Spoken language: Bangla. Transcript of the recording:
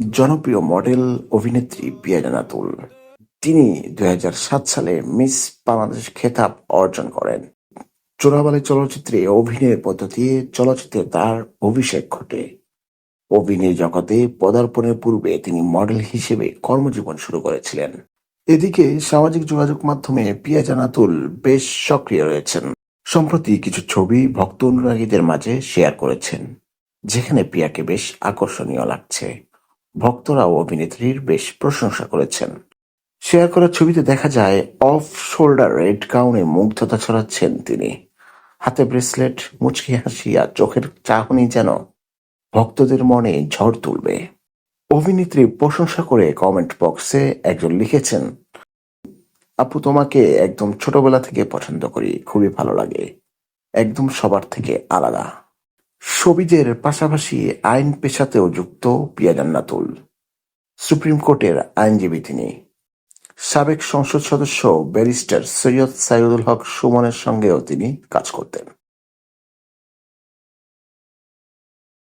জনপ্রিয় মডেল অভিনেত্রী পিয়া জান্নাতুল তিনি দুই হাজার সাত সালে মিস বাংলাদেশ খেতাব অর্জন করেন। চোরাবালি চলচ্চিত্রে অভিনয়ের দিয়ে চলচ্চিত্রে তার অভিষেক ঘটে। অভিনয় জগতে পদার্পণের পূর্বে তিনি মডেল হিসেবে কর্মজীবন শুরু করেছিলেন। এদিকে সামাজিক যোগাযোগ মাধ্যমে পিয়া জান্নাতুল বেশ সক্রিয় রয়েছেন। সম্প্রতি কিছু ছবি ভক্ত অনুরাগীদের মাঝে শেয়ার করেছেন, যেখানে পিয়াকে বেশ আকর্ষণীয় লাগছে। ভক্তরাও অভিনেত্রীর বেশ প্রশংসা করেছেন। শেয়ার করা ছবিতে দেখা যায়, অফ শোল্ডার রেড গাউনে মুগ্ধতা ছড়াচ্ছেন তিনি। হাতে ব্রেসলেট, মুচকি হাসি আর চোখের চাহনি যেন ভক্তদের মনে ঝড় তুলবে। অভিনেত্রী প্রশংসা করে কমেন্ট বক্সে একজন লিখেছেন, আপু, তোমাকে একদম ছোটবেলা থেকে পছন্দ করি, খুবই ভালো লাগে। একদম সবার থেকে আলাদা। সবিজের পাশাপাশি আইন পেশাতেও যুক্ত পিয়া জান্নাতুল সুপ্রিম কোর্টের আইনজীবী তিনি। সাবেক সংসদ সদস্য ব্যারিস্টার সৈয়দ সাইদুল হক সুমনের সঙ্গেও তিনি কাজ করতেন।